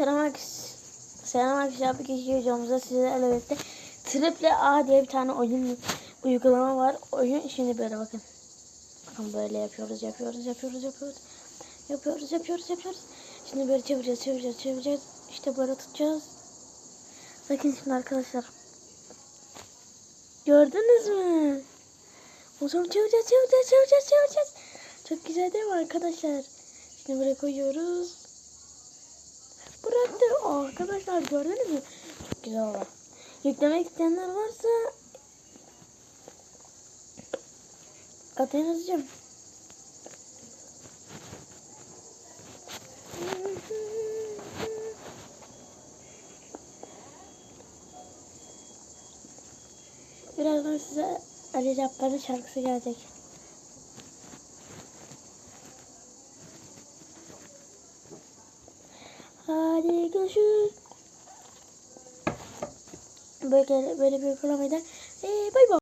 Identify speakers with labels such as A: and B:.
A: Selam arkadaşlar. Selam arkadaşlar. Bir kişi videomuzda sizlerle birlikte Triple A diye bir tane oyun uygulama var. Oyun şimdi böyle bakın. Bakın böyle yapıyoruz, yapıyoruz, yapıyoruz, yapıyoruz. Yapıyoruz, yapıyoruz, yapıyoruz. Şimdi böyle çevireceğiz, çevireceğiz, çevireceğiz. İşte böyle tutacağız. Bakın şimdi arkadaşlar. Gördünüz mü? O zaman çevireceğiz, çevireceğiz, çevireceğiz, çevireceğiz. Çok güzel değil mi arkadaşlar? Şimdi buraya koyuyoruz. Arkadaşlar gördünüz mü? Çok güzel oldu. Yüklemek isteyenler varsa Atenizciğim. Birazdan size Ali Cabbar'ın şarkısı gelecek. Hadi görüşürüz. Böyle, böyle bir uygulamayla. Ee, bay bay.